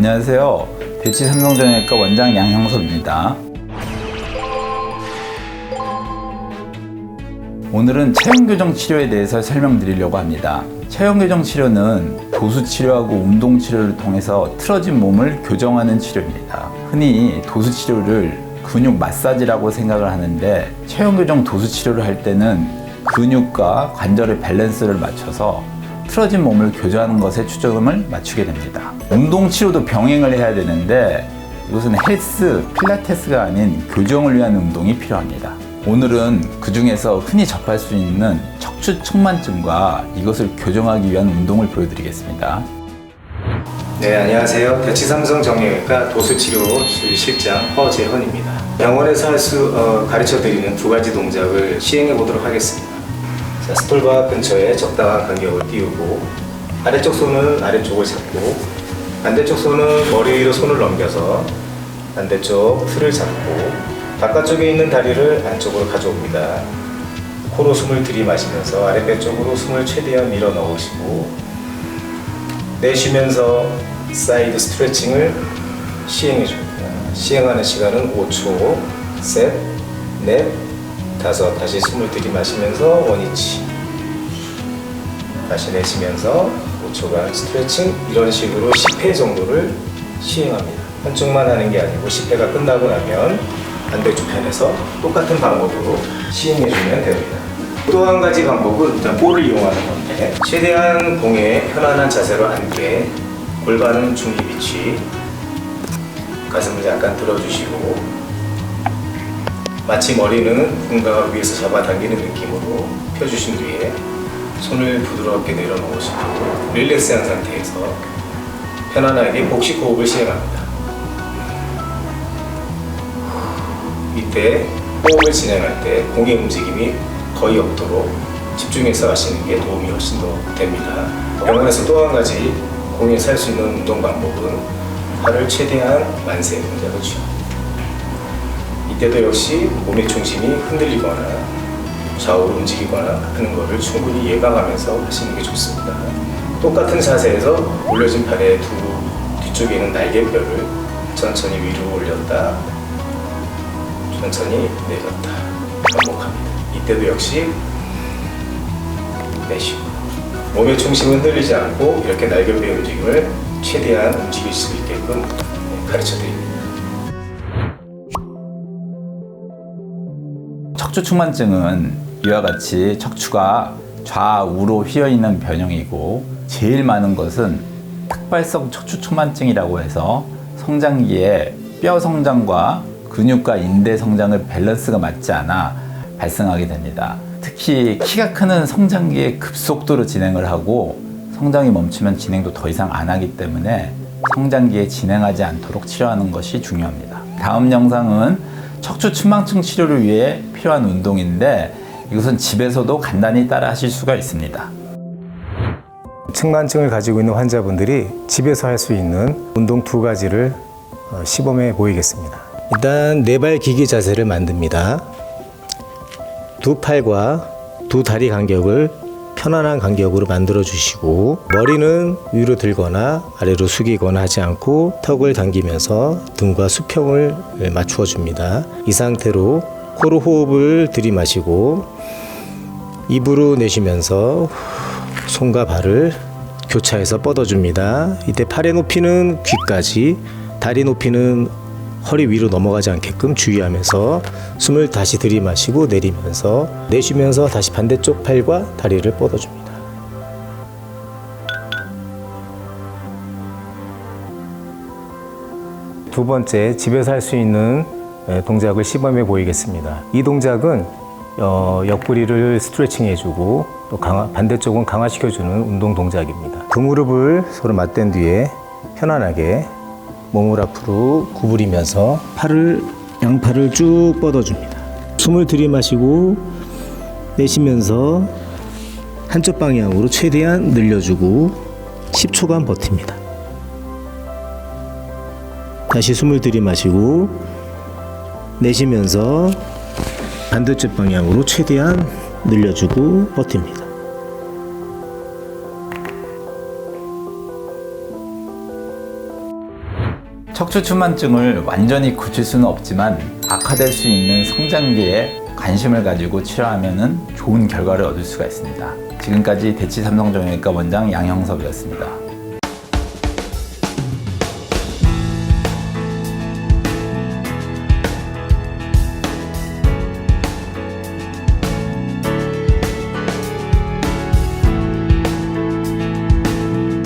안녕하세요. 배치 삼성정형외과 원장 양형섭입니다. 오늘은 체형교정 치료에 대해서 설명드리려고 합니다. 체형교정 치료는 도수 치료하고 운동 치료를 통해서 틀어진 몸을 교정하는 치료입니다. 흔히 도수 치료를 근육 마사지라고 생각을 하는데 체형교정 도수 치료를 할 때는 근육과 관절의 밸런스를 맞춰서 틀어진 몸을 교정하는 것에 초점을 맞추게 됩니다. 운동 치료도 병행을 해야 되는데 이것은 헬스, 필라테스가 아닌 교정을 위한 운동이 필요합니다. 오늘은 그 중에서 흔히 접할 수 있는 척추 측만증과 이것을 교정하기 위한 운동을 보여드리겠습니다. 네, 안녕하세요. 대치삼성 정형외과 도수치료실 실장 허재헌입니다. 병원에서 할 수 어, 가르쳐 드리는 두 가지 동작을 시행해 보도록 하겠습니다. 자, 스톨바 근처에 적당한 간격을 띄우고 아래쪽 손은 아래쪽을 잡고 반대쪽 손은 머리 위로 손을 넘겨서 반대쪽 틀을 잡고 바깥쪽에 있는 다리를 안쪽으로 가져옵니다. 코로 숨을 들이마시면서 아랫배 쪽으로 숨을 최대한 밀어 넣으시고 내쉬면서 사이드 스트레칭을 시행해 줍니다. 시행하는 시간은 5초, 셋, 넷, 다섯. 다시 숨을 들이마시면서 원위치. 다시 내쉬면서 5초간 스트레칭 이런 식으로 10회 정도를 시행합니다. 한쪽만 하는 게 아니고 10회가 끝나고 나면 반대쪽 편에서 똑같은 방법으로 시행해 주면 됩니다. 또 한 가지 방법은 일단 볼을 이용하는 건데 최대한 공에 편안한 자세로 앉게 골반은 중립 위치 가슴을 약간 들어주시고 마치 머리는 공간을 위에서 잡아당기는 느낌으로 펴주신 뒤에 손을 부드럽게 내려놓으시고 릴렉스한 상태에서 편안하게 복식 호흡을 시행합니다. 이때 호흡을 진행할 때 공의 움직임이 거의 없도록 집중해서 하시는 게 도움이 훨씬 더 됩니다. 병원에서 또 한 가지 공에서 할수 있는 운동 방법은 팔을 최대한 만세 동작을 취합니다. 이때도 역시 몸의 중심이 흔들리거나 좌우로 움직이거나 하는 것을 충분히 예방하면서 하시는 게 좋습니다. 똑같은 자세에서 올려진 팔의 두 뒤쪽에 있는 날개뼈를 천천히 위로 올렸다 천천히 내렸다 반복합니다. 이때도 역시 내쉬고 몸의 중심은 흔들리지 않고 이렇게 날개뼈의 움직임을 최대한 움직일 수 있게끔 가르쳐 드립니다. 척추 측만증은 이와 같이 척추가 좌우로 휘어 있는 변형이고 제일 많은 것은 특발성 척추 측만증이라고 해서 성장기에 뼈 성장과 근육과 인대 성장을 밸런스가 맞지 않아 발생하게 됩니다. 특히 키가 크는 성장기에 급속도로 진행을 하고 성장이 멈추면 진행도 더 이상 안 하기 때문에 성장기에 진행하지 않도록 치료하는 것이 중요합니다. 다음 영상은 척추 측만증 치료를 위해 필요한 운동인데 이것은 집에서도 간단히 따라 하실 수가 있습니다. 측만증을 가지고 있는 환자분들이 집에서 할 수 있는 운동 두 가지를 어, 시범해 보이겠습니다. 일단 네발 기기 자세를 만듭니다. 두 팔과 두 다리 간격을 편안한 간격으로 만들어 주시고 머리는 위로 들거나 아래로 숙이거나 하지 않고 턱을 당기면서 등과 수평을 맞추어 줍니다. 이 상태로 코로 호흡을 들이마시고 입으로 내쉬면서 손과 발을 교차해서 뻗어줍니다. 이때 팔의 높이는 귀까지, 다리 높이는 허리 위로 넘어가지 않게끔 주의하면서 숨을 다시 들이마시고 내리면서 내쉬면서 다시 반대쪽 팔과 다리를 뻗어줍니다. 두 번째, 집에서 할 수 있는 에, 동작을 시범해 보이겠습니다. 이 동작은 어, 옆구리를 스트레칭 해주고 또 강화, 반대쪽은 강화시켜주는 운동 동작입니다. 두 무릎을 서로 맞댄 뒤에 편안하게 몸을 앞으로 구부리면서 팔을 양팔을 쭉 뻗어줍니다. 숨을 들이마시고 내쉬면서 한쪽 방향으로 최대한 늘려주고 10초간 버팁니다. 다시 숨을 들이마시고 내쉬면서 반대쪽 방향으로 최대한 늘려주고 버팁니다. 척추추만증을 완전히 고칠 수는 없지만 악화될 수 있는 성장기에 관심을 가지고 치료하면 좋은 결과를 얻을 수가 있습니다. 지금까지 대치 삼성정형외과 원장 양형섭이었습니다.